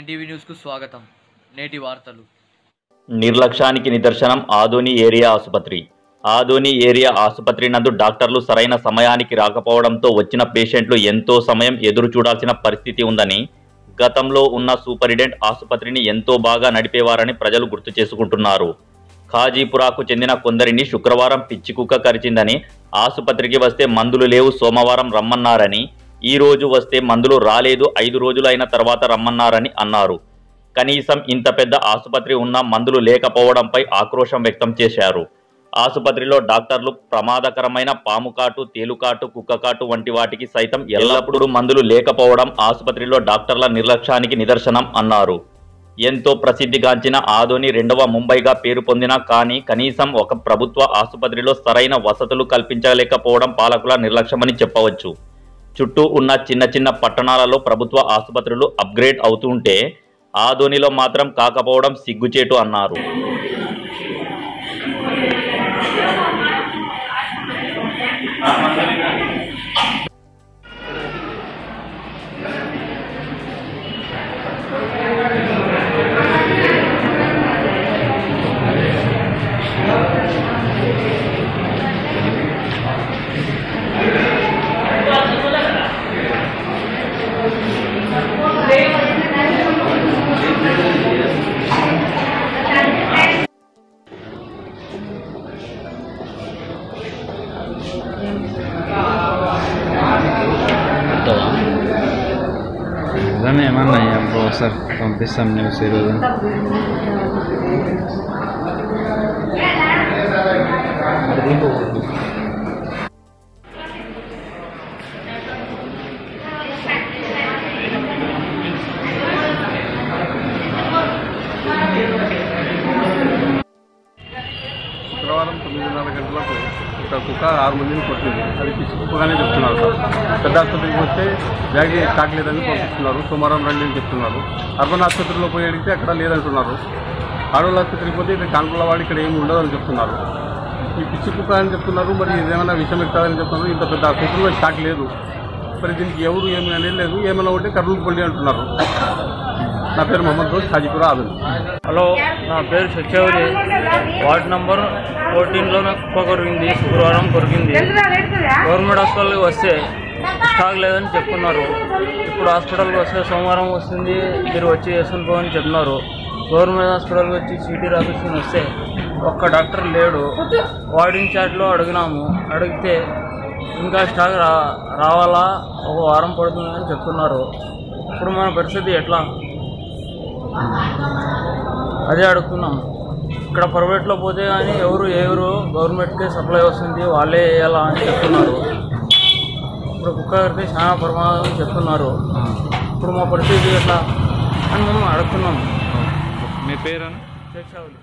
Nine TV న్యూస్కు స్వాగతం. నేటి వార్తలు. నిర్లక్ష్యానికి నిదర్శనం ఆదోని ఏరియా ఆసుపత్రి. ఆదోని ఏరియా ఆసుపత్రి నందు డాక్టర్లు సరైన సమయానికి రాకపోవడంతో వచ్చిన పేషెంట్లు ఎంతో సమయం ఎదురు చూడాల్సిన పరిస్థితి ఉందని గతంలో ఉన్న సూపరింటెండెంట్ ఆసుపత్రిని ఎంతో బాగా నడిపేవారని ప్రజలు గుర్తు చేసుకుంటున్నారు. ఖాజీపురాకు చెందిన కొందరిని శుక్రవారం పిచ్చి కుక్క కరిచిందని ఆసుపత్రికి వస్తే మందులు లేవు సోమవారం రమ్మన్నారని ఈ రోజు వస్తే మందులు రాలేదు ఐదు రోజులైన తర్వాత రమ్మన్నారని అన్నారు. కనీసం ఇంత పెద్ద ఆసుపత్రి ఉన్న మందులు లేకపోవడంపై ఆక్రోశం వ్యక్తం చేశారు. ఆసుపత్రిలో డాక్టర్లు ప్రమాదకరమైన పాముకాటు తేలుకాటు కుక్కకాటు వంటి వాటికి సైతం ఎల్లప్పుడూ మందులు లేకపోవడం ఆసుపత్రిలో డాక్టర్ల నిర్లక్ష్యానికి నిదర్శనం అన్నారు. ఎంతో ప్రసిద్ధిగాంచిన ఆదోని రెండవ ముంబైగా పేరు పొందిన కానీ కనీసం ఒక ప్రభుత్వ ఆసుపత్రిలో సరైన వసతులు కల్పించలేకపోవడం పాలకుల నిర్లక్ష్యమని చెప్పవచ్చు. చుట్టూ ఉన్న చిన్న చిన్న పట్టణాలలో ప్రభుత్వ ఆసుపత్రులు అప్గ్రేడ్ అవుతుంటే ఆదోనిలో మాత్రం కాకపోవడం సిగ్గుచేటు అన్నారు. నిజమే ఏమన్నా అప్పుడు ఒకసారి పంపిస్తాం న్యూస్ ఈరోజు శుక్రవారం తొమ్మిదిన్నర గంటలకు ఒక కుక్క ఆరు మందిని కొట్టింది. అది పిచ్చి కుక్కగానే చెప్తున్నారు సార్. పెద్ద ఆసుపత్రికి వస్తే బ్యాగ్ స్టాక్ లేదని పంపిస్తున్నారు సోమవారం రండి అని చెప్తున్నారు. అర్బన్ ఆసుపత్రిలో పోయి అడిగితే అక్కడ లేదంటున్నారు. ఆడవాళ్ళ ఆసుపత్రికి పోతే ఇక్కడ కాన్పుల వాడు ఇక్కడ ఏమి ఉండదని చెప్తున్నారు. ఈ పిచ్చి కుక్క అని చెప్తున్నారు. మరి ఇదేమైనా విషయం ఎక్కుతుందని చెప్తున్నారు. ఇంత పెద్ద ఆసుపత్రిలో స్టాక్ లేదు. మరి దీనికి ఎవరు ఏమి అనేది లేదు. ఏమైనా ఉంటే కర్నూలు పొండి అంటున్నారు. నా పేరు మొహమ్మద్ రోజు హాజీపూర్ ఆదన్ హలో నా పేరు సత్యవరి వార్డ్ నంబర్ ఫోర్టీన్లో నాకు కుక్క కొరికింది శుక్రవారం కొరికింది గవర్నమెంట్ హాస్పిటల్కి వస్తే స్టాక్ లేదని చెప్తున్నారు. ఇప్పుడు హాస్పిటల్కి వస్తే సోమవారం వస్తుంది మీరు వచ్చి వేసుకుని పోని చెప్తున్నారు. గవర్నమెంట్ హాస్పిటల్కి వచ్చి సీటీ రాపించుకుని వస్తే ఒక్క డాక్టర్ లేడు. వార్డ్ ఇన్ఛార్జ్లో అడిగినాము. అడిగితే ఇంకా స్టాక్ రా రావాలా? ఒక వారం పడుతుందని చెప్తున్నారు. ఇప్పుడు మన పరిస్థితి ఎట్లా? అదే అడుగుతున్నాం. ఇక్కడ ప్రైవేట్లో పోతే కానీ ఎవరు ఎవరు గవర్నమెంట్కే సప్లై వస్తుంది వాళ్ళే వేయాలా అని చెప్తున్నారు. ఇప్పుడు కుక్క గారికి చాలా ప్రమాదం అని చెప్తున్నారు. ఇప్పుడు మా పరిస్థితి ఎట్లా అని మేము అడుగుతున్నాం. మీ పేరు శిక్షావళి